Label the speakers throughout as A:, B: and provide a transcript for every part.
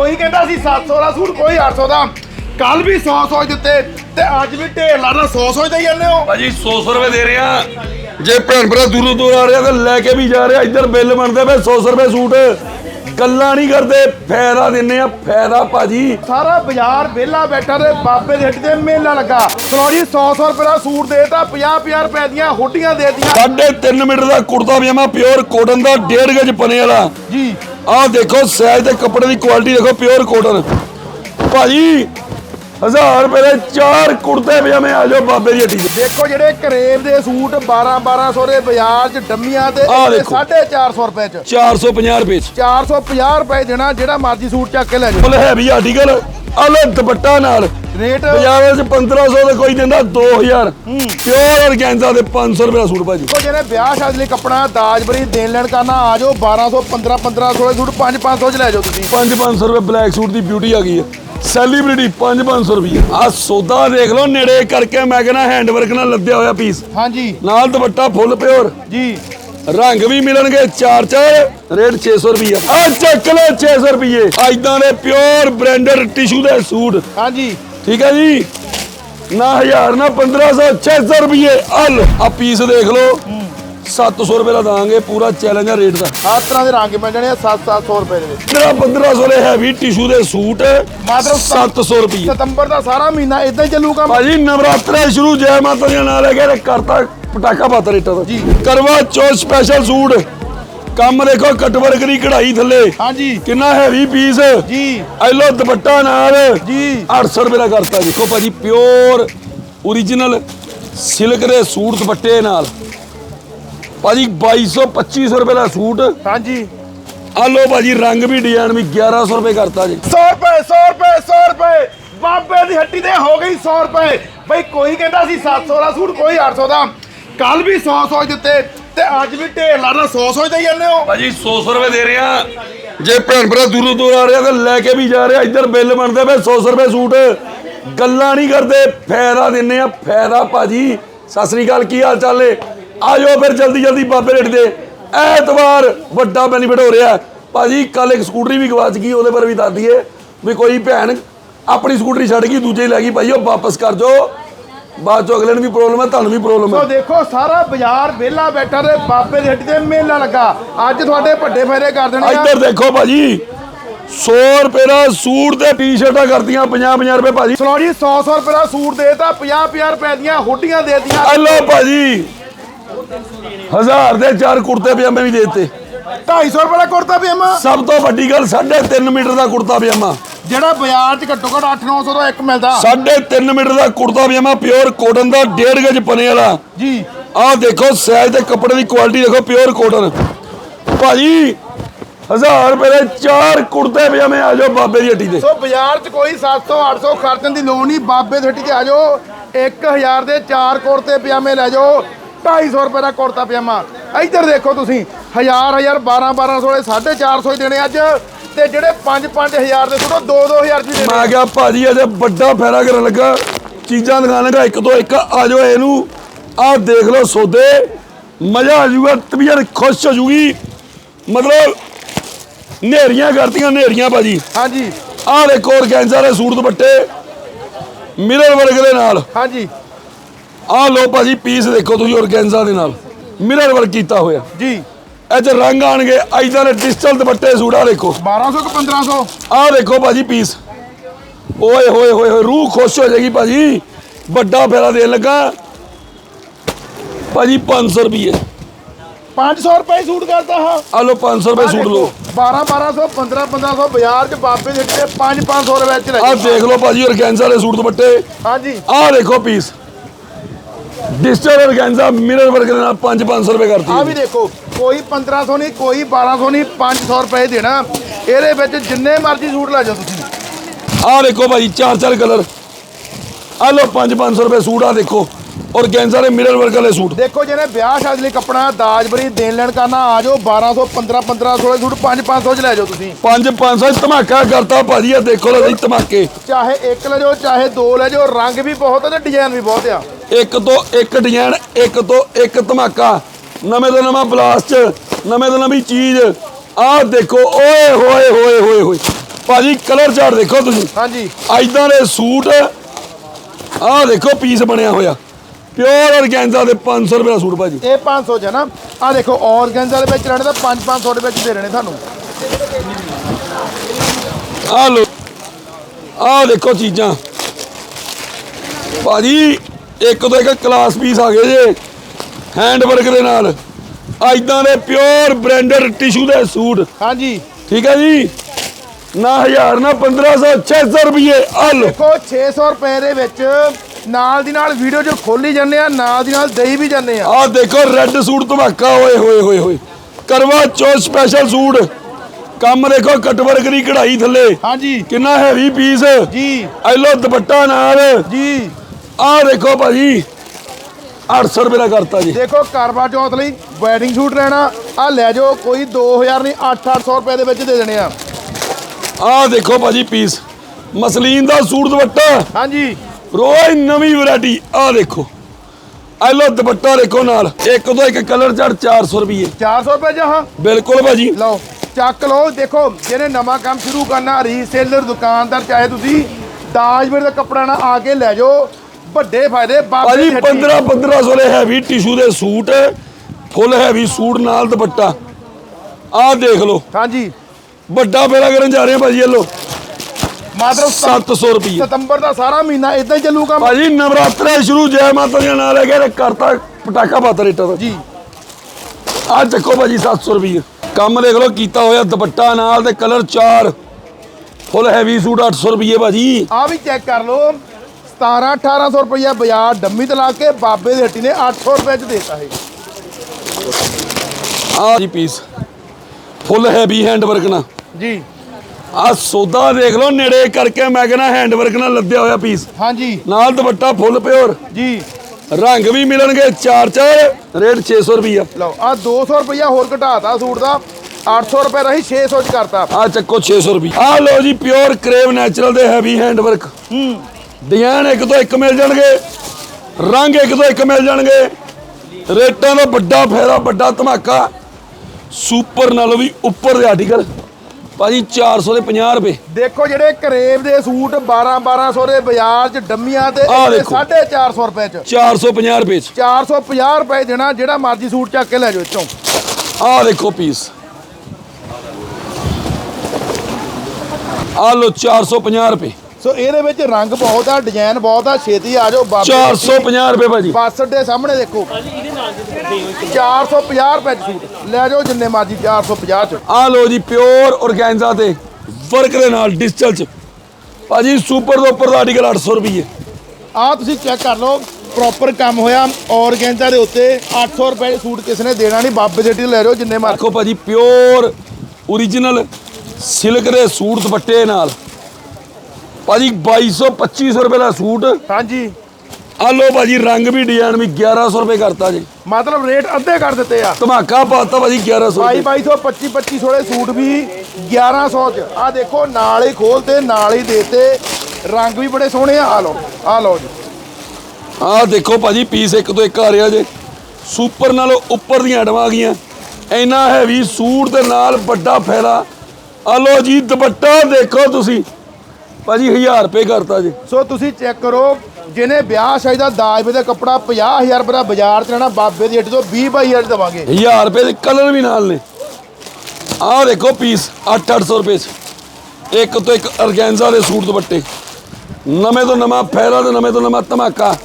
A: ਕੋਈ ਕਹਿੰਦਾ ਸੀ 700 ਦਾ ਸੂਟ ਕੋਈ 800 ਦਾ। ਕੱਲ ਵੀ 100 100 ਦਿੱਤੇ ਤੇ ਅੱਜ ਵੀ ਢੇਰ ਲਾਦਾ 100 100 ਦੇਈ ਜਾਂਦੇ ਹੋ।
B: ਭਾਜੀ 100 100 ਰੁਪਏ ਦੇ ਰਿਹਾ। ਜੇ ਭੈਣ ਭਰਾ ਦੂਰੋਂ ਦੂਰ ਆ ਰਿਹਾ ਤਾਂ ਲੈ ਕੇ ਵੀ ਜਾ ਰਿਹਾ ਇੱਧਰ ਬਿੱਲ ਬਣਦੇ ਪਏ 100 100 ਰੁਪਏ ਸੂਟ। ਗੱਲਾਂ ਨਹੀਂ ਕਰਦੇ ਫਾਇਦਾ ਦਿੰਨੇ ਆ ਫਾਇਦਾ ਭਾਜੀ।
A: ਸਾਰਾ ਬਾਜ਼ਾਰ ਵਿਹਲਾ ਬੈਠਾ ਤੇ ਬਾਬੇ ਦੇ ਹੱਟੀ ਤੇ ਮੇਲਾ ਲੱਗਾ। ਜੀ 100 100 ਰੁਪਏ ਦਾ ਸੂਟ ਦੇਤਾ 50 50 ਰੁਪਏ ਦੀਆਂ ਹੁੱਡੀਆਂ ਦੇਤੀਆਂ।
B: ਸਾਢੇ 3 ਮੀਟਰ ਦਾ ਕੁੜਤਾ ਪਜਾਮਾ ਪਿਓਰ ਕੋਟਨ ਦਾ 1.5 ਗਜ ਪਨੇ ਵਾਲਾ।
A: ਜੀ।
B: ਆਹ ਦੇਖੋ ਸਾਈਜ਼ ਤੇ ਕੱਪੜੇ ਦੀ ਕੁਆਲਿਟੀ ਦੇਖੋ ਪਿਓਰ ਕੋਟਨ ਭਾਜੀ 1000 ਰੁਪਏ ਦੇ ਚਾਰ ਕੁੜਤੇ ਪਜਾਮੇ ਆ ਜਾਓ ਬਾਬੇ ਦੀ ਹੱਟੀ
A: ਦੇਖੋ ਜਿਹੜੇ ਕਰੇਬ ਦੇ ਸੂਟ 12 1200 ਦੇ ਬਾਜ਼ਾਰ 'ਚ ਡੰਮੀਆਂ ਤੇ
B: ਆਹ
A: ਇੱਥੇ
B: ਦੇਖੋ।
A: 450 ਰੁਪਏ 'ਚ।
B: 450 ਰੁਪਏ ਚ।
A: 450 ਰੁਪਏ ਦੇਣਾ ਜਿਹੜਾ ਮਰਜ਼ੀ ਸੂਟ ਚੱਕ ਕੇ ਲੈ ਜਾਓ।
B: ਫੁੱਲ ਹੈਵੀ ਆਰਟੀਕਲ ਆਲੇ ਦੁਪੱਟਾ ਨਾਲ
A: ਰੇਟ?
B: ਬਾਜ਼ਾਰਾਂ 'ਚ 1500 ਦੇ ਕੋਈ ਦਿੰਦਾ 2000 ਪਿਓਰ ਔਰਗੈਂਜ਼ਾ ਦੇ 500 ਰੁਪਏ ਦਾ ਸੂਟ ਭਾਜੀ।
A: ਦੇਖੋ ਜਿਹੜੇ ਵਿਆਹ ਸ਼ਾਦੀ ਲਈ ਕੱਪੜਾ ਦਾਜਬਰੀ ਦੇਣ ਲੈਣ ਕਰਨਾ ਆ ਜਾਓ 1200 15 1500 ਦੇ ਸੂਟ 5 500 'ਚ ਲੈ ਜਾਓ ਤੁਸੀਂ।
B: 5-500 ਰੁਪਏ ਬਲੈਕ ਸੂਟ ਦੀ ਬਿਊਟੀ ਆ ਗਈ ਹੈ। ਸੈਲੀਬ੍ਰਿਟੀ 5-500 ਰੁਪਏ। ਆ ਸੌਦਾ ਦੇਖ ਲਓ ਨੇੜੇ ਕਰਕੇ ਮੈਂ ਕਹਿੰਦਾ ਹੈਂਡ ਵਰਕ ਨਾਲ ਲੱਦਿਆ ਹੋਇਆ ਪੀਸ
A: ਹਾਂਜੀ।
B: ਨਾਲ ਦੁਪੱਟਾ ਫੁੱਲ ਪਿਓਰ
A: ਜੀ।
B: ਰੰਗ ਵੀ ਮਿਲਣਗੇ ਚਾਰ ਚਾਰ ਰੇਟ 600 ਰੁਪਏ। ਆ ਚੱਕ ਲੈ 600 ਰੁਪਏ। ਐਦਾਂ ਦੇ ਪਿਓਰ ਬ੍ਰਾਂਡਡ ਟਿਸ਼ੂ ਦੇ ਸੂਟ।
A: ਹਾਂਜੀ।
B: ਠੀਕ ਹੈ ਜੀ? ਨਾ 1000 ਨਾ 1500 600 ਰੁਪਏ ਅਲ। ਆ ਪੀਸ ਦੇਖ ਲਓ। 700 ਰੁਪਏ ਦਾ ਦਾਂਗੇ ਪੂਰਾ ਚੈਲੰਜ ਆ ਰੇਟ ਦਾ।
A: ਹਰ ਤਰ੍ਹਾਂ ਦੇ ਰੰਗ ਮਿਲ ਜਾਣੇ ਆ 7-700 ਰੁਪਏ ਦੇ ਵਿੱਚ।
B: ਤੇਰਾ 1500 ਦੇ ਹੈਵੀ ਟਿਸ਼ੂ ਦੇ ਸੂਟ
A: ਮਾਤਰ
B: 700 ਰੁਪਏ
A: ਸਤੰਬਰ ਦਾ ਸਾਰਾ ਮਹੀਨਾ ਇਦਾਂ ਹੀ ਚੱਲੂਗਾ
B: ਭਾਜੀ ਨਵਰਾਤਰੇ ਸ਼ੁਰੂ ਜੈ ਮਾਤਾ ਦੀਆਂ ਨਾਲ ਲੈ ਕੇ ਕਰਤਾ ਪਟਾਕਾ ਪਾਤਾ ਰੇਟਾਂ ਦਾ
A: ਜੀ।
B: ਕਰਵਾ ਚੌਥ ਸਪੈਸ਼ਲ ਸੂਟ। ਕੰਮ ਦੇਖੋ ਕਟਵਰਕ ਦੀ ਕਢਾਈ ਥੱਲੇ।
A: ਹਾਂਜੀ।
B: ਕਿੰਨਾ ਹੈਵੀ ਪੀਸ
A: ਜੀ।
B: ਐਲੋ ਦੁਪੱਟਾ ਨਾਲ।
A: ਜੀ।
B: 800 ਰੁਪਏ ਦਾ ਕਰਤਾ। ਦੇਖੋ ਭਾਜੀ ਪਿਓਰ origignal ਸਿਲਕ ਦੇ ਸੂਟ ਦੁਪੱਟੇ ਨਾਲ। ਭਾਜੀ 2200 2500 ਰੁਪਏ ਦਾ ਸੂਟ।
A: ਹਾਂਜੀ।
B: ਆ ਲੋ ਭਾਜੀ ਰੰਗ ਵੀ ਡਿਜ਼ਾਈਨ ਵੀ 1100 ਰੁਪਏ ਕਰਤਾ ਜੀ।
A: 100 ਰੁਪਏ 100 ਰੁਪਏ 100 ਰੁਪਏ। ਬਾਬੇ ਦੀ ਹੱਟੀ ਤੇ ਹੋ ਗਈ 100 ਰੁਪਏ। ਬਈ ਕੋਈ ਕਹਿੰਦਾ ਸੀ 700 ਦਾ ਸੂਟ ਕੋਈ 800 ਦਾ। ਕੱਲ ਵੀ 100 100 ਦਿੱਤੇ ਤੇ ਅੱਜ ਵੀ ਢੇਰ ਲਾਦਾ 100 100 ਦੇਈ ਜਾਂਦੇ ਹੋ।
B: ਭਾਜੀ 100 100 ਰੁਪਏ ਦੇ ਰਿਹਾ। ਜੇ ਭੈਣ ਭਰਾ ਦੂਰੋਂ ਦੂਰ ਆ ਰਿਹਾ ਤਾਂ ਲੈ ਕੇ ਵੀ ਜਾ ਰਿਹਾ ਇੱਧਰ ਬਿੱਲ ਬਣਦੇ ਪਏ 100 100 ਰੁਪਏ ਸੂਟ। ਗੱਲਾਂ ਨਹੀਂ ਕਰਦੇ ਫਾਇਦਾ ਦਿੰਨੇ ਆ ਫਾਇਦਾ ਭਾਜੀ। ਸਤਿ ਸ੍ਰੀ ਅਕਾਲ ਕੀ ਹਾਲ ਚਾਲ ਏ ਆ ਜਾਓ ਫਿਰ ਜਲਦੀ ਜਲਦੀ ਬਾਬੇ ਰੇਟ ਦੇ। ਐਤਵਾਰ ਵੱਡਾ ਬੈਨੀਫਿਟ ਹੋ ਰਿਹਾ। ਭਾਜੀ ਕੱਲ ਇੱਕ ਸਕੂਟਰੀ ਵੀ ਗਵਾਚ ਗਈ ਉਹਦੇ ਪਰ ਵੀ ਦੱਸ ਦਈਏ ਵੀ ਕੋਈ ਭੈਣ ਆਪਣੀ ਸਕੂਟਰੀ ਛੱਡ ਗਈ ਦੂਜੇ ਹੀ ਲੈ ਗਈ ਭਾਈ ਉਹ ਵਾਪਸ ਕਰ ਜੋ ਬਾਅਦ ਚੋਂ ਅਗਲੇ ਨੂੰ ਵੀ ਪ੍ਰੋਬਲਮ ਹੈ ਤੁਹਾਨੂੰ ਵੀ ਪ੍ਰੋਬਲਮ
A: ਸੋ
B: ਹੈ
A: ਦੇਖੋ ਸਾਰਾ ਬਾਜ਼ਾਰ ਵਿਹਲਾ ਬੈਠਾ ਤੇ ਬਾਬੇ ਦੀ ਹੱਟੀ ਤੇ ਮੇਲਾ ਲੱਗਾ। ਅੱਜ ਤੁਹਾਡੇ ਵੱਡੇ ਫਾਇਦੇ ਕਰ ਦੇਣੇ ਆ।
B: ਇੱਧਰ ਦੇਖੋ ਭਾਜੀ 100 ਰੁਪਏ ਦਾ ਸੂਟ ਤੇ ਟੀ-ਸ਼ਰਟਾਂ ਕਰਦੀਆਂ 50-50 ਰੁਪਏ ਭਾਜੀ।
A: ਸੁਣੋ ਜੀ 100 100 ਰੁਪਏ ਦਾ ਸੂਟ ਦੇਤਾ 50 50 ਰੁਪਏ ਦੀਆਂ ਹੁੱਡੀਆਂ ਦੇਤੀਆਂ।
B: ਲਓ ਭਾਜੀ ਹਜ਼ਾਰ ਦੇ ਚਾਰ ਕੁੜਤੇ ਪਜਾਮੇ ਵੀ ਦੇ ਦਿੱਤੇ।
A: 250 ਰੁਪਏ ਦਾ ਕੁੜਤਾ ਪਜਾਮਾ।
B: ਸਭ ਤੋਂ ਵੱਡੀ ਗੱਲ 3.5 ਮੀਟਰ ਦਾ ਕੁੜਤਾ ਪਜਾਮਾ।
A: ਜਿਹੜਾ ਬਾਜ਼ਾਰ 'ਚ ਘੱਟੋ ਘੱਟ 8-900 ਦਾ ਇੱਕ ਮਿਲਦਾ।
B: 3.5 ਮੀਟਰ ਦਾ ਕੁੜਤਾ ਪਜਾਮਾ ਪਿਓਰ ਕੋਟਨ ਦਾ 1.5 ਗਜ ਪਨੇ ਵਾਲਾ।
A: ਜੀ।
B: ਆਹ ਦੇਖੋ ਸਾਈਜ਼ ਤੇ ਕੱਪੜੇ ਦੀ ਕੁਆਲਿਟੀ ਦੇਖੋ ਪਿਓਰ ਕੋਟਨ ਭਾਜੀ 1000 ਰੁਪਏ ਦੇ ਚਾਰ ਕੁੜਤੇ ਪਜਾਮੇ ਆ ਜਾਓ ਬਾਬੇ ਦੀ ਹੱਟੀ ਤੇ।
A: ਸੋ ਬਾਜ਼ਾਰ 'ਚ ਕੋਈ 700 800 ਖਰਚਣ ਦੀ ਲੋੜ ਨਹੀਂ ਬਾਬੇ ਦੀ ਹੱਟੀ ਤੇ ਆ ਜਾਓ। 1000 ਦੇ ਚਾਰ ਕੁੜਤੇ ਪਜਾਮੇ ਲੈ ਜਾਓ 250 ਰੁਪਏ ਦਾ ਕੁੜਤਾ ਪਜਾਮਾ। ਇੱਧਰ ਦੇਖੋ ਤੁਸੀਂ 1000 1000 12 1200 ਦੇ 450 ਹੀ ਦੇਣੇ ਅੱਜ। ਤੇ ਜਿਹੜੇ 5 5000 ਦੇ ਸੁਣੋ 2 2000 ਚ ਵੀ ਦੇਣੇ
B: ਮੈਂ ਕਿਹਾ ਭਾਜੀ ਅਜੇ ਵੱਡਾ ਫੈਰਾ ਕਰਨ ਲੱਗਾ। ਚੀਜ਼ਾਂ ਦਿਖਾਣ ਲੱਗਾ ਇੱਕ ਤੋਂ ਇੱਕ ਆ ਜਾਓ ਇਹਨੂੰ। ਆਹ ਦੇਖ ਲਓ ਸੌਦੇ। ਮਜ਼ਾ ਆ ਜਾਊਗਾ ਤਬੀਅਤ ਖੁਸ਼ ਹੋ ਜੂਗੀ ਮਤਲਬ ਨੇਰੀਆਂ ਕਰਤੀਆਂ ਨੇਰੀਆਂ ਭਾਜੀ।
A: ਹਾਂਜੀ।
B: ਆਹ ਦੇਖੋ ਔਰਗੈਂਜ਼ਾ ਦੇ ਸੂਟ ਦੁਪੱਟੇ। ਮਿਰਰ ਵਰਕ ਦੇ ਨਾਲ।
A: ਹਾਂਜੀ।
B: ਆਹ ਲੋ ਭਾਜੀ ਪੀਸ ਦੇਖੋ ਤੁਸੀਂ ਔਰਗੈਂਜ਼ਾ ਦੇ ਨਾਲ। ਮਿਰਰ ਵਰਕ ਕੀਤਾ ਹੋਇਆ।
A: ਜੀ।
B: 'ਚ ਰੰਗ ਆਣਗੇ ਐਦਾਂ ਦੇ ਡਿਜੀਟਲ ਦੁਪੱਟੇ ਸੂਟ ਆ ਦੇਖੋ।
A: 1200 ਕਿ 1500
B: ਆਹ ਦੇਖੋ ਭਾਜੀ ਪੀਸ ਓਏ ਹੋਏ ਹੋਏ ਹੋਏ ਰੂਹ ਖੁਸ਼ ਹੋ ਜਾਏਗੀ ਭਾਜੀ। ਵੱਡਾ ਫੇਰਾ ਦੇਣ ਲੱਗਾ। ਭਾਜੀ 500 ਰੁਪਏ
A: 500 ਰੁਪਏ ਸੂਟ ਕਰਦਾ ਹਾਂ।
B: ਆ ਲੋ 500 ਰੁਪਏ ਸੂਟ ਲਓ।
A: 12 1200 15 1500 ਬਾਜ਼ਾਰ 'ਚ ਬਾਬੇ ਦੇ ਹੱਟੀ ਤੇ 5 500 ਰੁਪਏ ਚ ਲੈ
B: ਆਹ
A: ਜਾਓ।
B: ਦੇਖ ਲਓ ਭਾਜੀ ਔਰਗੈਂਜ਼ਾ ਦੇ ਸੂਟ ਦੁਪੱਟੇ।
A: ਹਾਂਜੀ।
B: ਆਹ ਦੇਖੋ piece digital organza mirror work ਦੇ ਨਾਲ 5 500 ਰੁਪਏ
A: ਆ ਵੀ
B: ਕਰਤੀ
A: ਦੇਖੋ ਕੋਈ 1500 ਨਹੀਂ ਕੋਈ 1200 ਨਹੀਂ 500 ਰੁਪਏ ਦੇਣਾ। ਇਹਦੇ ਵਿੱਚ ਜਿੰਨੇ ਮਰਜ਼ੀ ਸੂਟ ਲੈ ਜਾਓ ਤੁਸੀਂ।
B: ਆਹ ਦੇਖੋ ਭਾਜੀ ਚਾਰ ਚਾਰ ਕਲਰ। ਆਹ ਲੋ 5 500 ਰੁਪਏ ਸੂਟ ਆ ਦੇਖੋ। ਔਰਗੈਂਜ਼ਾ ਦੇ ਮਿਰਰ ਵਰਕ ਵਾਲੇ ਸੂਟ।
A: ਦੇਖੋ ਜਿਹਨੇ ਵਿਆਹ ਸ਼ਾਦੀ ਲਈ ਕੱਪੜਾ ਦਾਜਬਰੀ ਦੇਣ ਲੈਣ ਕਰਨਾ ਆ ਜਾਓ 1200 15 1500 ਦੇ ਸੂਟ 5 500 ਚ ਲੈ ਜਾਓ ਤੁਸੀਂ।
B: 5 500 ਧਮਾਕਾ ਕਰਤਾ ਭਾਜੀ ਆ ਦੇਖੋ ਲੋ ਜੀ ਧਮਾਕੇ।
A: ਚਾਹੇ ਇੱਕ ਲੈ ਜਾਓ ਚਾਹੇ ਦੋ ਲੈ ਜਾਓ ਰੰਗ ਵੀ ਬਹੁਤ ਹੈ ਤੇ ਡਿਜ਼ਾਈਨ ਵੀ ਬਹੁਤ ਆ।
B: ਇੱਕ ਤੋਂ ਇੱਕ ਡਿਜ਼ਾਈਨ ਇੱਕ ਤੋਂ ਇੱਕ ਧਮਾਕਾ। ਨਵੇਂ ਤੋਂ ਨਵਾਂ ਬਲਾਸਟ ਨਵੇਂ ਤੋਂ ਨਵੀਂ ਚੀਜ਼। ਆਹ ਦੇਖੋ ਓਏ ਹੋਏ ਹੋਏ ਹੋਏ ਹੋਏ। ਭਾਜੀ ਕਲਰ ਚਾਰਟ ਦੇਖੋ ਤੁਸੀਂ।
A: ਹਾਂਜੀ।
B: ਐਦਾਂ ਦੇ ਸੂਟ ਆਹ ਦੇਖੋ ਪੀਸ ਬਣਿਆ ਹੋਇਆ। ਪਿਓਰ ਔਰਗੈਂਜ਼ਾ ਦੇ 500 ਰੁਪਏ ਦਾ ਸੂਟ ਭਾਜੀ।
A: ਇਹ 500 ਚ ਹੈ ਨਾ। ਆ ਦੇਖੋ ਔਰਗੈਂਜ਼ਾ ਦੇ ਵਿੱਚ ਰਹਿਣੇ ਤਾਂ 5 500 ਦੇ ਵਿੱਚ ਦੇ ਰਹੇ ਨੇ ਤੁਹਾਨੂੰ।
B: ਆਹ ਲੋ ਆਹ ਦੇਖੋ ਚੀਜ਼ਾਂ। ਭਾਜੀ ਇੱਕ ਤੋਂ ਇੱਕ ਕਲਾਸ ਪੀਸ ਆ ਗਏ ਜੇ ਹੈਂਡ ਵਰਕ ਦੇ ਨਾਲ। ਐਦਾਂ ਦੇ ਪਿਓਰ ਬ੍ਰਾਂਡਡ ਟਿਸ਼ੂ ਦੇ ਸੂਟ।
A: ਹਾਂਜੀ।
B: ਠੀਕ ਹੈ ਜੀ? ਨਾ 1000 ਨਾ 1500 600 ਰੁਪਏ। ਆ ਲੋ
A: ਦੇਖੋ 600 ਰੁਪਏ ਦੇ ਵਿੱਚ ਨਾਲ ਦੀ ਨਾਲ ਵੀਡੀਓ ਚ ਖੋਲੀ ਜਾਂਦੇ ਆ ਨਾਲ ਦੀ ਨਾਲ ਦੇਈ ਵੀ ਜਾਂਦੇ ਆ।
B: ਆਹ ਦੇਖੋ ਰੈੱਡ ਸੂਟ ਧਮਾਕਾ ਹੋਏ ਹੋਏ ਹੋਏ ਹੋਏ। ਕਰਵਾ ਚੌਥ ਸਪੈਸ਼ਲ ਸੂਟ। ਕੰਮ ਦੇਖੋ ਕਟਵਰਕ ਦੀ ਕਢਾਈ ਥੱਲੇ।
A: ਹਾਂਜੀ।
B: ਕਿੰਨਾ ਹੈਵੀ ਪੀਸ
A: ਜੀ।
B: ਐਲੋ ਦੁਪੱਟਾ ਨਾਲ।
A: ਜੀ।
B: ਆਹ ਦੇਖੋ ਭਾਜੀ 800 ਰੁਪਏ ਦਾ ਕਰਤਾ ਜੀ।
A: ਦੇਖੋ ਕਰਵਾ ਚੌਥ ਲਈ ਵੈਡਿੰਗ ਸੂਟ ਲੈਣਾ। ਆ ਲੈ ਜਾਓ ਕੋਈ 2000 ਨਹੀਂ 8-800 ਰੁਪਏ ਦੇ ਵਿੱਚ ਦੇ ਦੇਣੇ ਆ।
B: ਆਹ ਦੇਖੋ ਭਾਜੀ ਪੀਸ ਮਸਲੀਨ ਦਾ ਸੂਟ ਦੁਪੱਟਾ।
A: ਹਾਂਜੀ।
B: ਰੋਜ਼ ਨਵੀਂ ਵੈਰਾਈਟੀ ਆਹ ਦੇਖੋ। ਐਲੋ ਦੁਪੱਟਾ ਦੇਖੋ ਨਾਲ। ਇੱਕ ਤੋਂ ਇੱਕ ਕਲਰ ਚੜ 400 ਰੁਪਏ
A: 400 ਰੁਪਏ ਜਹਾਂ
B: ਬਿਲਕੁਲ ਭਾਜੀ।
A: ਲਓ ਚੱਕ ਲਓ ਦੇਖੋ ਜਿਹਨੇ ਨਵਾਂ ਕੰਮ ਸ਼ੁਰੂ ਕਰਨਾ ਰੀਸੇਲਰ ਦੁਕਾਨਦਾਰ ਚਾਹੇ ਤੁਸੀਂ ਦਾਜਵੀਰ ਦਾ ਕੱਪੜਾ ਨਾ ਆ ਕੇ ਲੈ ਜਾਓ ਵੱਡੇ ਫਾਇਦੇ ਬਾਬੇ
B: ਭਾਜੀ
A: ਦੀ ਹੱਟੀ।
B: 15 1500 ਦੇ ਹੈਵੀ ਟਿਸ਼ੂ ਦੇ ਸੂਟ ਫੁੱਲ ਹੈਵੀ ਸੂਟ ਨਾਲ ਦੁਪੱਟਾ। ਆਹ ਦੇਖ ਲਓ।
A: ਹਾਂਜੀ।
B: ਵੱਡਾ ਫੇਰਾ ਕਰਨ ਜਾ ਰਹੇ ਆ ਭਾਜੀ ਇਹ ਲੋ
A: ਮਾਤਰ
B: 700 ਰੁਪਏ
A: ਸਤੰਬਰ ਦਾ ਸਾਰਾ ਮਹੀਨਾ ਇਦਾਂ ਹੀ ਚੱਲੂਗਾ
B: ਭਾਜੀ ਨਵਰਾਤਰੇ ਸ਼ੁਰੂ ਜੈ ਮਾਤਾ ਦੀਆਂ ਨਾਲ ਲੈ ਕੇ ਤੇ ਕਰਤਾ ਪਟਾਕਾ ਪਾਤਾ ਰੇਟਾਂ ਦਾ
A: ਜੀ।
B: ਆਹ ਚੱਕੋ ਭਾਜੀ 700 ਰੁਪਏ ਕੰਮ ਦੇਖ ਲਓ ਕੀਤਾ ਹੋਇਆ ਦੁਪੱਟਾ ਨਾਲ ਤੇ ਕਲਰ 4 ਫੁੱਲ ਹੈਵੀ ਸੂਟ 800 ਰੁਪਏ ਭਾਜੀ।
A: ਆ ਵੀ ਚੈੱਕ ਕਰ ਲਓ। 17 1800 ਰੁਪਇਆ ਬਾਜ਼ਾਰ ਡੰਮੀ ਤੇ ਲਾ ਕੇ ਬਾਬੇ ਦੀ ਹੱਟੀ ਨੇ 800 ਰੁਪਏ ਚ ਦੇਤਾ ਇਹ।
B: ਆਹ ਜੀ piece full heavy hand work ਨਾਲ।
A: ਜੀ।
B: ਆਹ ਸੌਦਾ ਦੇਖ ਲਓ ਨੇੜੇ ਕਰਕੇ ਮੈਂ ਕਹਿੰਦਾ ਹੈਂਡ ਵਰਕ ਨਾਲ ਲੱਦਿਆ ਹੋਇਆ ਪੀਸ
A: ਹਾਂਜੀ।
B: ਨਾਲ ਦੁਪੱਟਾ ਫੁੱਲ ਪਿਓਰ
A: ਜੀ।
B: ਰੰਗ ਵੀ ਮਿਲਣਗੇ ਚਾਰ ਚਾਰ ਰੇਟ 600 ਰੁਪਈਆ।
A: ਲਓ ਆ 200 ਰੁਪਇਆ ਹੋਰ ਘਟਾਤਾ ਸੂਟ ਦਾ। 800 ਰੁਪਏ ਰਹੀ 600 ਚ ਕਰਤਾ।
B: ਆ ਚੱਕੋ 600 ਰੁਪਏ ਆ ਲਓ ਜੀ ਪਿਓਰ ਕਰੇਵ ਨੈਚੁਰਲ ਦੇ ਹੈਵੀ ਹੈਂਡ ਵਰਕ
A: ਹੂੰ।
B: ਡਿਜ਼ਾਈਨ ਇੱਕ ਤੋਂ ਇੱਕ ਮਿਲ ਜਾਣਗੇ। ਰੰਗ ਇੱਕ ਤੋਂ ਇੱਕ ਮਿਲ ਜਾਣਗੇ। ਰੇਟਾਂ ਦਾ ਵੱਡਾ ਫਾਇਦਾ ਵੱਡਾ ਧਮਾਕਾ। ਸੁਪਰ ਨਾਲੋਂ ਵੀ ਉੱਪਰ ਦੇ ਆਰਟੀਕਲ ਭਾਜੀ 400 ਦੇ 50 ਰੁਪਏ।
A: ਦੇਖੋ ਜਿਹੜੇ ਕਰੇਬ ਦੇ ਸੂਟ 12 1200 ਦੇ ਬਾਜ਼ਾਰ 'ਚ ਡੰਮੀਆਂ ਤੇ
B: ਆਹ ਦੇਖੋ।
A: 450 ਰੁਪਏ 'ਚ।
B: 450 ਰੁਪਏ ਚ।
A: 450 ਰੁਪਏ ਦੇਣਾ ਜਿਹੜਾ ਮਰਜ਼ੀ ਸੂਟ ਚੱਕ ਕੇ ਲੈ ਜਾਓ ਇੱਥੋਂ।
B: ਆ ਦੇਖੋ ਪੀਸ। ਆ ਲਓ 450 ਰੁਪਏ।
A: ਸੋ ਇਹਦੇ ਵਿੱਚ ਰੰਗ ਬਹੁਤ ਆ ਡਿਜ਼ਾਈਨ ਬਹੁਤ ਆ ਛੇਤੀ ਆ ਜਾਓ ਬਾਬੇ।
B: 450 ਰੁਪਏ ਭਾਜੀ।
A: ਬੱਸ ਦੇ ਸਾਹਮਣੇ ਦੇਖੋ। 450 ਰੁਪਏ 'ਚ ਸੂਟ। ਲੈ ਜਾਓ ਜਿੰਨੇ ਮਰਜ਼ੀ 450 'ਚ।
B: ਆ ਲੋ ਜੀ ਪਿਓਰ ਔਰਗੈਂਜ਼ਾ ਤੇ ਵਰਕ ਦੇ ਨਾਲ ਡਿਜੀਟਲ ਚ। ਭਾਜੀ ਸੁਪਰ ਤੋਂ ਉੱਪਰ ਦਾ ਆਰਟੀਕਲ 800 ਰੁਪਏ
A: ਆ ਤੁਸੀਂ ਚੈੱਕ ਕਰ ਲਓ ਪ੍ਰੋਪਰ ਕੰਮ ਹੋਇਆ ਔਰਗੈਂਜ਼ਾ ਦੇ ਉੱਤੇ। 800 ਰੁਪਏ ਸੂਟ ਕਿਸੇ ਨੇ ਦੇਣਾ ਨਹੀਂ ਬਾਬੇ ਦੇ ਟੀ ਲੈ ਜਾਓ ਜਿੰਨੇ ਮਰਜ਼ੀ।
B: ਦੇਖੋ ਭਾਜੀ ਪਿਓਰ origignal ਸਿਲਕ ਦੇ ਸੂਟ ਦੁਪੱਟੇ ਨਾਲ। ਭਾਜੀ 2200 2500 ਰੁਪਏ ਦਾ ਸੂਟ।
A: ਹਾਂਜੀ।
B: ਆ ਲੋ ਭਾਜੀ ਰੰਗ ਵੀ ਡਿਜ਼ਾਈਨ ਵੀ 1100 ਰੁਪਏ ਕਰਤਾ ਜੀ।
A: ਮਤਲਬ ਰੇਟ ਅੱਧੇ ਕਰ ਦਿੱਤੇ ਆ।
B: ਧਮਾਕਾ ਪਾਤਾ ਭਾਜੀ 1100
A: ਬਾਈ
B: ਰੁਪਏ।
A: 2200 25 2500 ਦੇ ਸੂਟ ਵੀ 1100 ਚ। ਆ ਦੇਖੋ ਨਾਲ ਹੀ ਖੋਲਤੇ ਨਾਲ ਹੀ ਦੇਤੇ ਰੰਗ ਵੀ ਬੜੇ ਸੋਹਣੇ ਆ। ਆ ਲਓ ਆ ਲਓ ਜੀ।
B: ਆ ਦੇਖੋ ਭਾਜੀ ਪੀਸ ਇੱਕ ਤੋਂ ਇੱਕ ਆ ਰਿਹਾ ਜੇ। ਸੁਪਰ ਨਾਲੋਂ ਉੱਪਰ ਦੀਆਂ ਐਡਮਾਂ ਆ ਗਈਆਂ। ਇੰਨਾ ਹੈਵੀ ਸੂਟ ਦੇ ਨਾਲ ਵੱਡਾ ਫੈਲਾ ਆ ਲੋ ਜੀ ਦੁਪੱਟਾ ਦੇਖੋ ਤੁਸੀਂ। ਭਾਜੀ 1000 ਰੁਪਏ ਕਰਤਾ ਜੀ।
A: ਸੋ ਤੁਸੀਂ ਚੈੱਕ ਕਰੋ ਜਿਹਨੇ ਵਿਆਹ ਸ਼ਾਇਦਾ ਦਾਜ ਵੇ ਦਾ ਕੱਪੜਾ 50000 ਰੁਪਏ ਦਾ ਬਾਜ਼ਾਰ ਚ ਲੈਣਾ ਬਾਬੇ ਦੀ ਹੱਟ ਤੋਂ 20 22000 ਦਵਾਂਗੇ।
B: 1000 ਰੁਪਏ ਦੇ ਕਲਰ ਵੀ ਨਾਲ ਨੇ। ਆਹ ਦੇਖੋ ਪੀਸ 8-800 ਰੁਪਏ ਚ। ਇੱਕ ਤੋਂ ਇੱਕ ਅਰਗੈਂਜ਼ਾ ਦੇ ਸੂਟ ਦੁਪੱਟੇ। ਨਵੇਂ ਤੋਂ ਨਵਾਂ ਫੈਲਾ ਤੇ ਨਵੇਂ ਤੋਂ ਨਵਾਂ ਧਮਾਕਾ।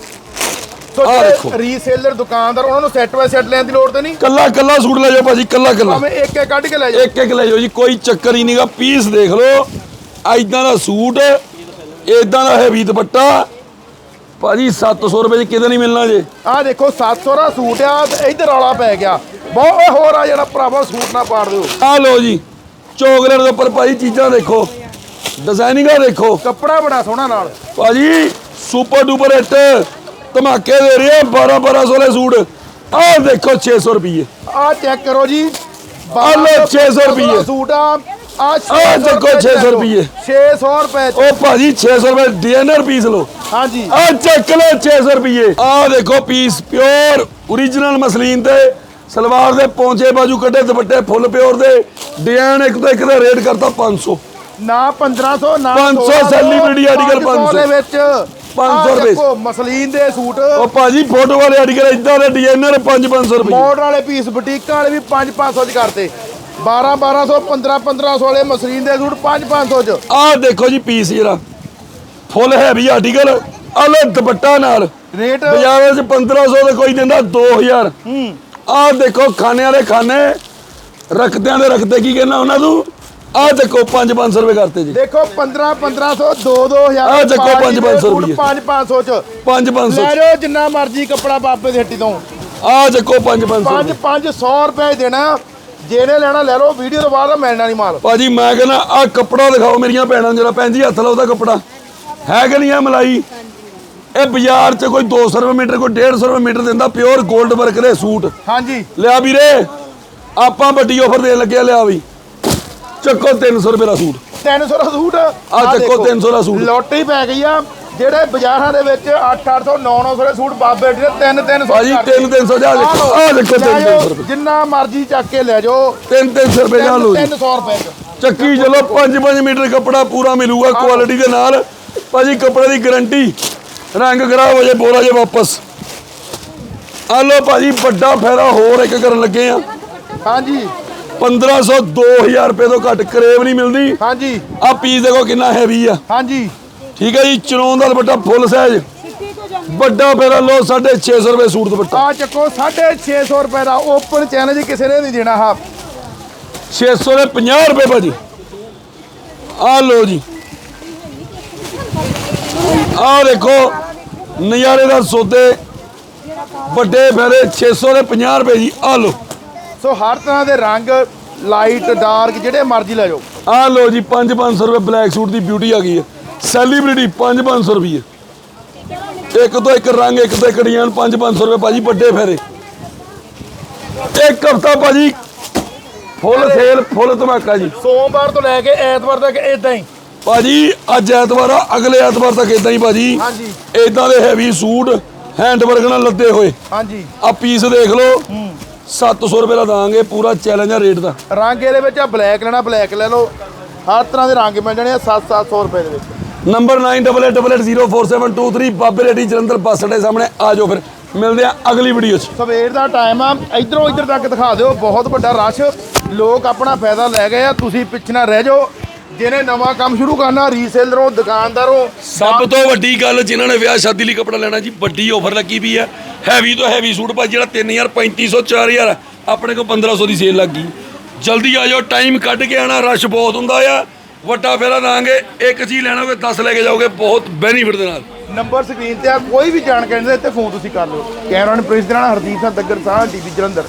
A: ਸੋ। ਜਿਹੜੇ ਰੀਸੇਲਰ ਦੁਕਾਨਦਾਰ ਉਹਨਾਂ ਨੂੰ ਸੈੱਟ ਬਾਈ ਸੈੱਟ ਲੈਣ ਦੀ ਲੋੜ ਤੇ ਨਹੀਂ?
B: ਕੱਲਾ ਕੱਲਾ ਸੂਟ ਲੈ ਜਾਓ ਭਾਜੀ ਕੱਲਾ ਕੱਲਾ।
A: ਭਾਵੇਂ ਇੱਕ ਇੱਕ ਕੱਢ ਕੇ ਲੈ ਜਾਓ।
B: ਇੱਕ ਇੱਕ ਲੈ ਜਾਓ ਜੀ ਕੋਈ ਚੱਕਰ ਹੀ ਨਹੀਂਗਾ ਪੀਸ ਦੇਖ ਲਓ। ਐਦਾਂ ਦਾ ਸੂਟ ਐਦਾਂ ਦਾ ਹੈਵੀ ਦੁਪੱਟਾ ਭਾਜੀ 700 ਰੁਪਏ ਚ ਕਿਤੇ ਨਹੀਂ ਮਿਲਣਾ ਜੇ।
A: ਆਹ ਦੇਖੋ 700 ਦਾ ਸੂਟ ਆ ਤੇ ਇੱਧਰ ਰੌਲਾ ਪੈ ਗਿਆ। ਬਹੁਤ ਹੋਰ ਆ ਜਿਹੜਾ ਭਰਾਵਾ ਸੂਟ ਨਾ ਪਾੜ ਦਿਓ।
B: ਆਹ ਲਓ ਜੀ ਚੋਕਲੇਟ ਦੇ ਉੱਪਰ ਭਾਜੀ ਚੀਜ਼ਾਂ ਦੇਖੋ ਡਿਜ਼ਾਈਨਿੰਗਾਂ ਦੇਖੋ।
A: ਕੱਪੜਾ ਬੜਾ ਸੋਹਣਾ ਨਾਲ।
B: ਭਾਜੀ ਸੁਪਰ ਡੂਪਰ ਹਿੱਟ ਧਮਾਕੇ ਦੇ ਰਹੇ ਆ 12 1200 ਦੇ ਸੂਟ। ਆਹ ਦੇਖੋ 600 ਰੁਪਏ
A: ਆ ਚੈੱਕ ਕਰੋ ਜੀ
B: ਆਹ ਲਓ 600 ਰੁਪਈਏ।
A: ਸੂਟ ਆ। ਆ
B: ਆਹ ਦੇਖੋ 600 ਰੁਪਈਏ।
A: 600 ਰੁਪਏ ਚ।
B: ਉਹ ਭਾਜੀ 600 ਰੁਪਏ ਡਿਜ਼ਾਈਨਰ ਪੀਸ ਲਓ।
A: ਹਾਂਜੀ।
B: ਆਹ ਚੱਕ ਲਓ 600 ਰੁਪਏ ਆਹ ਦੇਖੋ ਪੀਸ ਪਿਓਰ origignal ਮਸਲੀਨ ਤੇ ਸਲਵਾਰ ਦੇ ਪੌਂਚੇ ਬਾਜੂ ਕੱਢੇ ਦੁਪੱਟੇ ਫੁੱਲ ਪਿਓਰ ਦੇ ਡਿਜ਼ਾਈਨ ਇੱਕ ਤੋਂ ਇੱਕ ਦਾ ਰੇਟ ਕਰਤਾ 500
A: ਨਾ 1500 ਨਾ
B: 500
A: 1600,
B: celebrity article 500
A: ਦੇ ਵਿੱਚ।
B: 500
A: ਆਹ
B: ਰੁਪਏ।
A: ਦੇਖੋ, ਮਸਲੀਨ ਦੇ ਸੂਟ।
B: ਉਹ ਭਾਜੀ ਫੋਟੋ ਵਾਲੇ ਆਰਟੀਕਲ ਇਦਾਂ ਦੇ ਡਿਜ਼ਾਈਨਰ 5-500 ਰੁਪਏ
A: ਮੋੜ ਵਾਲੇ ਪੀਸ ਬੁਟੀਕਾਂ ਵਾਲੇ ਵੀ 5-500 ਚ ਕਰਤੇ। 12-1200 15-1500 ਵਾਲੇ ਮਸਲੀਨ ਦੇ ਸੂਟ 5-500 ਚ।
B: ਆਹ ਦੇਖੋ ਜੀ ਪੀਸ ਜਿਹੜਾ ਫੁੱਲ ਹੈਵੀ ਆਰਟੀਕਲ ਆਹ ਲੋ ਦੁਪੱਟਾ ਨਾਲ।
A: ਰੇਟ?
B: ਬਾਜ਼ਾਰ ਵਿੱਚ 1500 ਦੇ ਕੋਈ ਦਿੰਦਾ 2000
A: ਹੂੰ।
B: ਆਹ ਦੇਖੋ ਖਾਣੇ ਵਾਲੇ ਖਾਣੇ ਰਖਦਿਆਂ ਦੇ ਰਖਦੇ ਕੀ ਕਹਿੰਦਾ ਉਹਨਾਂ ਨੂੰ? ਆਹ ਦੇਖੋ 5-500 ਰੁਪਏ ਕਰਤੇ ਜੀ।
A: ਦੇਖੋ 15-1500 2-2000
B: ਆਹ ਚੱਕੋ 5-500 ਰੁਪਈਏ।
A: 5-500 ਚ।
B: 5-500
A: ਲੈ ਜਾਓ ਜਿੰਨਾ ਮਰਜ਼ੀ ਕੱਪੜਾ ਬਾਬੇ ਦੀ ਹੱਟੀ ਤੋਂ।
B: ਆਹ ਦੇਖੋ 5-500
A: 5-500 ਰੁਪਏ ਦੇਣਾ। ਜਿਹਨੇ ਲੈਣਾ ਲੈ ਲਓ। ਵੀਡੀਓ ਤੋਂ ਬਾਅਦ ਮਿਲਣਾ ਨਹੀਂ ਮਾਲ।
B: ਭਾਜੀ ਮੈਂ ਕਹਿੰਦਾ ਆਹ ਕੱਪੜਾ ਦਿਖਾਓ ਮੇਰੀਆਂ ਭੈਣਾਂ ਨੂੰ ਜਰਾ ਜੀ ਹੱਥ ਲਾਓ ਉਹਦਾ ਕੱਪੜਾ। ਹੈ ਕਿ ਨਹੀਂ ਆ ਮਲਾਈ? ਇਹ ਬਾਜ਼ਾਰ 'ਚ ਕੋਈ 200 ਰੁਪਏ ਮੀਟਰ ਕੋਈ 150 ਰੁਪਏ ਮੀਟਰ ਦਿੰਦਾ ਪਿਓਰ 골ਡ ਵਰਕ ਦੇ ਸੂਟ।
A: ਹਾਂਜੀ।
B: ਲਿਆ ਵੀਰੇ ਆਪਾਂ ਵੱਡੀ ਆਫਰ ਦੇਣ ਲੱਗਿਆ ਲਿਆ ਵੀ। ਚੱਕੋ 300 ਰੁਪਏ ਦਾ ਸੂਟ।
A: 300 ਦਾ ਸੂਟ? ਆਹ
B: ਚੱਕੋ
A: ਦੇਖੋ,
B: 300 ਦਾ ਸੂਟ।
A: ਲੋਟੀ ਪੈ ਗਈ ਆ। ਜਿਹੜੇ ਬਾਜ਼ਾਰਾਂ ਦੇ ਵਿੱਚ 8-800 900 ਦੇ ਸੂਟ ਬਾਬੇ ਦੇ 3-300
B: ਭਾਜੀ 3-300 ਜਾ ਦੇਖੋ ਆਹ ਦੇਖੋ 300 ਰੁਪਏ।
A: ਜਿੰਨਾ ਮਰਜ਼ੀ ਚੱਕ ਕੇ ਲੈ ਜਾਓ।
B: 3-300 ਰੁਪਏ ਜਾ ਲਓ ਜੀ।
A: 300 ਰੁਪਏ
B: ਚੱਕੀ ਚਲੋ 5-5 ਮੀਟਰ ਕੱਪੜਾ ਪੂਰਾ ਮਿਲੂਗਾ ਕੁਆਲਿਟੀ ਦੇ ਨਾਲ। ਭਾਜੀ ਕੱਪੜੇ ਦੀ ਗਾਰੰਟੀ ਰੰਗ ਖਰਾਬ ਹੋ ਜਾਏ ਬੋਲਾ ਜੇ ਵਾਪਸ। ਆ ਲੋ ਭਾਜੀ ਵੱਡਾ ਫਾਇਦਾ ਹੋਰ ਇੱਕ ਕਰਨ ਲੱਗੇ ਆ।
A: ਹਾਂਜੀ।
B: 1500 2000 ਰੁਪਏ ਤੋਂ ਘੱਟ ਕਰੇਵ ਨਹੀਂ ਮਿਲਦੀ।
A: ਹਾਂਜੀ।
B: ਆ ਪੀਸ ਦੇਖੋ ਕਿੰਨਾ ਹੈਵੀ ਆ।
A: ਹਾਂਜੀ।
B: ਠੀਕ ਹੈ ਜੀ ਚਨੋਂ ਦਾ ਦੁਪੱਟਾ ਫੁੱਲ ਸਾਈਜ਼ ਵੱਡਾ ਫਾਇਦਾ ਲੋ 650 ਰੁਪਏ ਸੂਟ ਦੁਪੱਟਾ।
A: ਆ ਚੱਕੋ 650 ਰੁਪਏ ਦਾ ਓਪਨ ਚੈਲੰਜ ਕਿਸੇ ਨੇ ਨਹੀਂ ਦੇਣਾ ਹਾ
B: 600 ਦੇ 50 ਰੁਪਏ ਭਾਜੀ। ਆ ਲੋ ਜੀ। ਆ ਦੇਖੋ ਨਜ਼ਾਰੇ ਦਾ ਸੌਦੇ। ਵੱਡੇ ਫਾਇਦੇ 600 ਦੇ 50 ਰੁਪਏ ਜੀ ਆ ਲੋ
A: ਸੋ ਹਰ ਤਰ੍ਹਾਂ ਦੇ ਰੰਗ ਲਾਈਟ ਡਾਰਕ ਜਿਹੜੇ ਮਰਜ਼ੀ ਲੈ ਜਾਓ।
B: ਆ ਲੋ ਜੀ 5-500 ਰੁਪਏ ਬਲੈਕ ਸੂਟ ਦੀ ਬਿਊਟੀ ਆ ਗਈ ਹੈ। ਸੈਲੀਬ੍ਰਿਟੀ 5-500 ਰੁਪਏ ਇੱਕ ਤੋਂ ਇੱਕ ਰੰਗ ਇੱਕ ਤੋਂ ਇੱਕ ਡਿਜ਼ਾਈਨ 5-500 ਰੁਪਏ ਭਾਜੀ ਵੱਡੇ ਫੇਰੇ। ਇੱਕ ਹਫਤਾ ਭਾਜੀ ਫੁੱਲ ਸੇਲ ਫੁੱਲ ਧਮਾਕਾ ਜੀ।
A: ਸੋਮਵਾਰ ਤੋਂ ਲੈ ਕੇ ਐਤਵਾਰ ਤੱਕ ਇਦਾਂ ਹੀ।
B: ਭਾਜੀ ਅੱਜ ਐਤਵਾਰ ਆ ਅਗਲੇ ਐਤਵਾਰ ਤੱਕ ਇਦਾਂ ਹੀ ਭਾਜੀ।
A: ਹਾਂਜੀ।
B: ਇਦਾਂ ਦੇ ਹੈਵੀ ਸੂਟ ਹੈਂਡ ਵਰਕ ਨਾਲ ਲੱਦੇ ਹੋਏ।
A: ਹਾਂਜੀ।
B: ਆ ਪੀਸ ਦੇਖ ਲਓ। 700 ਰੁਪਏ ਦਾ ਦਾਂਗੇ ਪੂਰਾ ਚੈਲੰਜ ਆ ਰੇਟ ਦਾ।
A: ਰੰਗ ਇਹਦੇ ਵਿੱਚ ਆ ਬਲੈਕ ਲੈਣਾ ਬਲੈਕ ਲੈ ਲਓ। ਹਰ ਤਰ੍ਹਾਂ ਦੇ ਰੰਗ ਮਿਲ ਜਾਣੇ ਆ 7-700 ਰੁਪਏ ਦੇ ਵਿੱਚ।
B: ਨੰਬਰ 9888047723 ਬਾਬੇ ਰੇਡੀ ਜਲੰਧਰ ਬੱਸ ਅੱਡੇ ਸਾਹਮਣੇ ਆ ਜਾਓ ਫਿਰ ਮਿਲਦੇ ਆ ਅਗਲੀ ਵੀਡੀਓ 'ਚ
A: ਸਵੇਰ ਦਾ ਟਾਈਮ ਆ ਇਧਰੋਂ ਇਧਰ ਤੱਕ ਦਿਖਾ ਦਿਓ ਬਹੁਤ ਵੱਡਾ ਰਸ਼ ਲੋਕ ਆਪਣਾ ਫਾਇਦਾ ਲੈ ਗਏ ਆ ਤੁਸੀਂ ਪਿੱਛੇ ਨਾ ਰਹਿ ਜਾਓ ਜਿਹਨੇ ਨਵਾਂ ਕੰਮ ਸ਼ੁਰੂ ਕਰਨਾ ਰੀਸੇਲਰੋਂ ਦੁਕਾਨਦਾਰੋਂ
B: ਸਭ ਤੋਂ ਵੱਡੀ ਗੱਲ ਜਿਨ੍ਹਾਂ ਨੇ ਵਿਆਹ ਸ਼ਾਦੀ ਲਈ ਕੱਪੜਾ ਲੈਣਾ ਜੀ ਵੱਡੀ ਆਫਰ ਲੱਗੀ ਵੀ ਹੈ ਹੈਵੀ ਤੋਂ ਹੈਵੀ ਸੂਟ ਭਾਜੀ ਜਿਹੜਾ 3000 3500 4000 ਆਪਣੇ ਕੋਲ 1500 ਦੀ ਸੇਲ ਲੱਗੀ ਜਲਦੀ ਆ ਜਾਓ ਟਾਈਮ ਕੱਢ ਕੇ ਆਣਾ ਰਸ਼ ਬਹੁਤ ਹੁੰਦਾ ਆ ਵੱਡਾ ਫੇਰਾ ਦਾਂਗੇ ਇੱਕ ਚੀਜ਼ ਲੈਣਾ ਹੋਵੇ 10 ਲੈ ਕੇ ਜਾਓਗੇ, ਬਹੁਤ ਬੈਨੀਫਿਟ ਦੇ ਨਾਲ।
A: ਨੰਬਰ ਸਕਰੀਨ ਤੇ ਆ, ਕੋਈ ਵੀ ਜਾਣਕਾਰੀ ਦੇ ਇੱਥੇ ਫੋਨ ਤੁਸੀਂ ਕਰ ਲਓ। ਕੈਮਰਾਮੈਨ ਪ੍ਰਿੰਸ ਦੇ ਨਾਲ, ਹਰਦੀਪ ਸਿੰਘ ਦੱਗਰ ਸਾਹ ਟੀਵੀ ਜਲੰਧਰ।